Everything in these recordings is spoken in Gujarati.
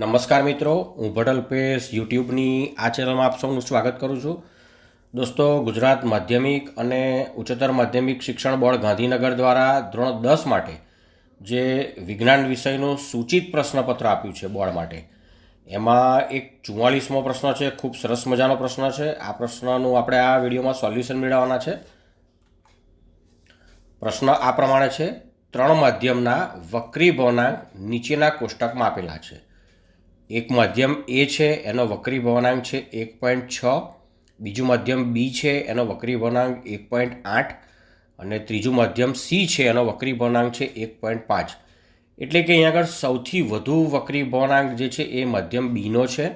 નમસ્કાર મિત્રો, હું ભટલ પેશ યુટ્યુબની આ ચેનલમાં આપ સૌનું સ્વાગત કરું છું. દોસ્તો, ગુજરાત માધ્યમિક અને ઉચ્ચતર માધ્યમિક શિક્ષણ બોર્ડ ગાંધીનગર દ્વારા ધોરણ દસ માટે જે વિજ્ઞાન વિષયનું સૂચિત પ્રશ્નપત્ર આપ્યું છે બોર્ડ માટે, એમાં એક ચુમ્માલીસમો પ્રશ્ન છે, ખૂબ સરસ મજાનો પ્રશ્ન છે. આ પ્રશ્નનું આપણે આ વિડીયોમાં સોલ્યુશન મેળવવાના છે. પ્રશ્ન આ પ્રમાણે છે, ત્રણ માધ્યમના વક્રી ભવનાંક નીચેના કોષ્ટકમાં આપેલા છે. એક માધ્યમ એ છે, એનો વક્રી ભવનાંક છે એક પોઈન્ટ છ. બીજું માધ્યમ બી છે, એનો વક્રી ભવનાંક એક પોઈન્ટ આઠ. અને ત્રીજું માધ્યમ સી છે, એનો વક્રી ભવનાંક છે એક પોઈન્ટ પાંચ. એટલે કે અહીંયા આગળ સૌથી વધુ વક્રી ભવનાંક જે છે એ મધ્યમ બીનો છે.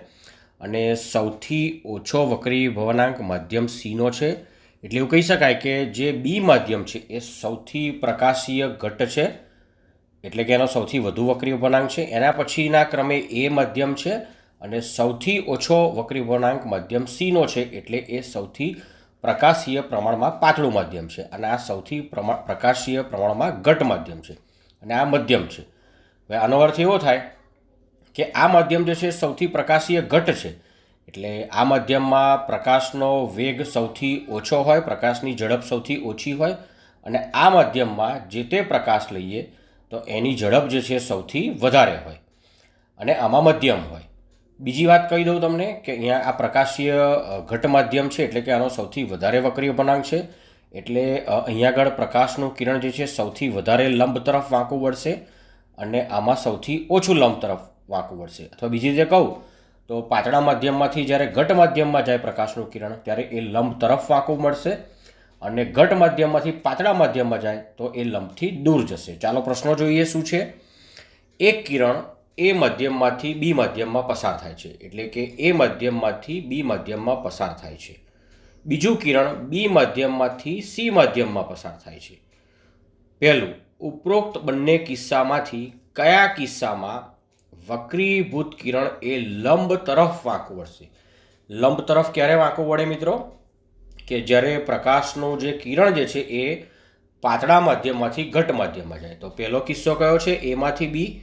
અને સૌથી ઓછો વક્રી ભવનાંક મધ્યમ સીનો છે. એટલે એવું કહી શકાય કે જે બી માધ્યમ છે એ સૌથી પ્રકાશીય ઘટ છે. એટલે કે એનો સૌથી વધુ વક્રી ભવનાંક છે. એના પછીના ક્રમે એ મધ્યમ છે અને સૌથી ઓછો વક્રી ભવનાંક મધ્યમ સીનો છે એટલે એ સૌથી પ્રકાશીય પ્રમાણમાં પાતળું માધ્યમ છે અને આ સૌથી પ્રમાણ પ્રકાશીય પ્રમાણમાં ઘટ માધ્યમ છે અને આ મધ્યમ છે. હવે આનો અર્થ એવો થાય કે આ માધ્યમ જે છે સૌથી પ્રકાશીય ઘટ છે. એટલે આ માધ્યમમાં પ્રકાશનો વેગ સૌથી ઓછો હોય, પ્રકાશની ઝડપ સૌથી ઓછી હોય અને આ માધ્યમમાં જે તે પ્રકાશ લઈએ તો એની ઝડપ જે છે સૌથી વધારે હોય અને આમાં મધ્યમ હોય. બીજી વાત કહી દઉં તમને કે અહીંયા આ પ્રકાશીય ઘટ માધ્યમ છે એટલે કે આનો સૌથી વધારે વક્રીય ભનાંક છે. એટલે અહીંયા આગળ પ્રકાશનું કિરણ જે છે સૌથી વધારે લંબ તરફ વાંકું વળશે અને આમાં સૌથી ઓછું લંબ તરફ વાંકું વળશે. અથવા બીજી રીતે કહું તો પાતળા માધ્યમમાંથી જ્યારે ઘટ માધ્યમમાં જાય પ્રકાશનું કિરણ, ત્યારે એ લંબ તરફ વાંકું મળશે. અને ઘટ માધ્યમમાંથી પાતળા માધ્યમમાં જાય તો એ લંબથી દૂર જશે. ચાલો પ્રશ્નો જોઈએ શું છે? એક કિરણ એ માધ્યમમાંથી બી માધ્યમમાં પસાર થાય છે. એટલે કે એ માધ્યમમાંથી બી માધ્યમમાં પસાર થાય છે. બીજું કિરણ બી માધ્યમમાંથી સી માધ્યમમાં પસાર થાય છે. પહેલું, ઉપરોક્ત બંને કિસ્સામાંથી કયા કિસ્સામાં વક્રીભૂત કિરણ એ લંબ તરફ વાંકું વળશે? લંબ તરફ ક્યારે વાંકું વળે મિત્રો? કે જ્યારે પ્રકાશનું જે કિરણ જે છે એ પાતળા માધ્યમમાંથી ઘટ માધ્યમમાં જાય. તો પહેલો કિસ્સો કયો છે? એમાંથી બી.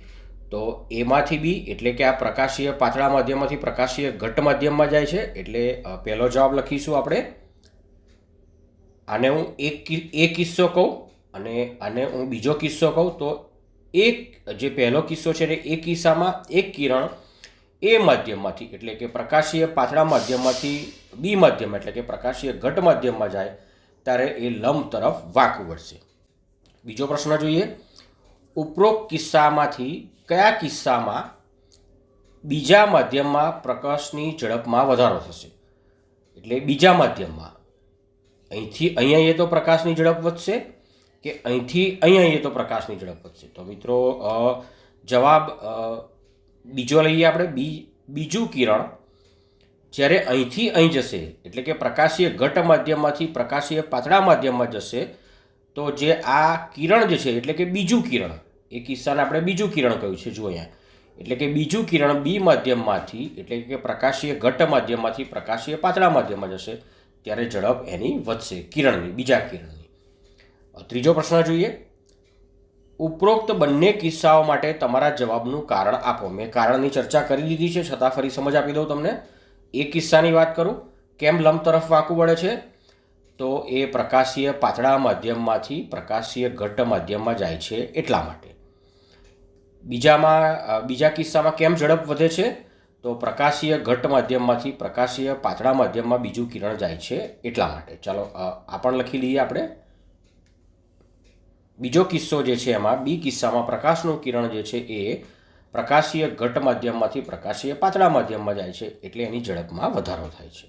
તો એમાંથી બી એટલે કે આ પ્રકાશીય પાતળા માધ્યમમાંથી પ્રકાશીય ઘટ માધ્યમમાં જાય છે. એટલે પહેલો જવાબ લખીશું આપણે. આને હું એક એ કિસ્સો કહું અને આને હું બીજો કિસ્સો કહું. તો એક, જે પહેલો કિસ્સો છે એ કિસ્સામાં એક કિરણ એ માધ્યમમાંથી, એટલે કે પ્રકાશીય પાતળા માધ્યમમાંથી, બી માધ્યમ એટલે કે પ્રકાશીય ઘટ માધ્યમમાં જાય, ત્યારે એ લંબ તરફ વાંકું વળશે. બીજો પ્રશ્ન જોઈએ, ઉપરોક્ત કિસ્સામાંથી કયા કિસ્સામાં બીજા માધ્યમમાં પ્રકાશની ઝડપમાં વધારો થશે? એટલે બીજા માધ્યમમાં. અહીંથી અહીંયા એ તો પ્રકાશની ઝડપ વધશે કે અહીંથી અહીંયા એ તો પ્રકાશની ઝડપ વધશે? તો મિત્રો જવાબ બીજો લઈએ આપણે બી બીજું કિરણ જ્યારે અહીંથી અહીં જશે, એટલે કે પ્રકાશીય ઘટ માધ્યમમાંથી પ્રકાશીય પાતળા માધ્યમમાં જશે, તો જે આ કિરણ જે છે, એટલે કે બીજું કિરણ, એ કિસ્સાને આપણે બીજું કિરણ કહ્યું છે જો અહીંયા. એટલે કે બીજું કિરણ બી માધ્યમમાંથી, એટલે કે પ્રકાશીય ઘટ માધ્યમમાંથી પ્રકાશીય પાતળા માધ્યમમાં જશે, ત્યારે ઝડપ એની વધશે, કિરણની, બીજા કિરણની. ત્રીજો પ્રશ્ન જોઈએ. ઉપરોક્ત બંને કિસ્સાઓ માટે તમારા જવાબનું કારણ આપો. મેં કારણની ચર્ચા કરી દીધી છે, છતાં ફરી સમજ આપી દઉં તમને. એ કિસ્સાની વાત કરું. કેમ લંબ તરફ વાંકું વળે છે? તો એ પ્રકાશીય પાતળા માધ્યમમાંથી પ્રકાશીય ઘટ્ટ માધ્યમમાં જાય છે એટલા માટે. બીજામાં બીજા કિસ્સામાં કેમ ઝડપ વધે છે? તો પ્રકાશીય ઘટ્ટ માધ્યમમાંથી પ્રકાશીય પાતળા માધ્યમમાં બીજું કિરણ જાય છે એટલા માટે. ચાલો આ પણ લખી લઈએ આપણે. બીજો કિસ્સો જે છે એમાં, બી કિસ્સામાં પ્રકાશનું કિરણ જે છે એ પ્રકાશીય ઘટ માધ્યમમાંથી પ્રકાશીય પાતળા માધ્યમમાં જાય છે, એટલે એની ઝડપમાં વધારો થાય છે.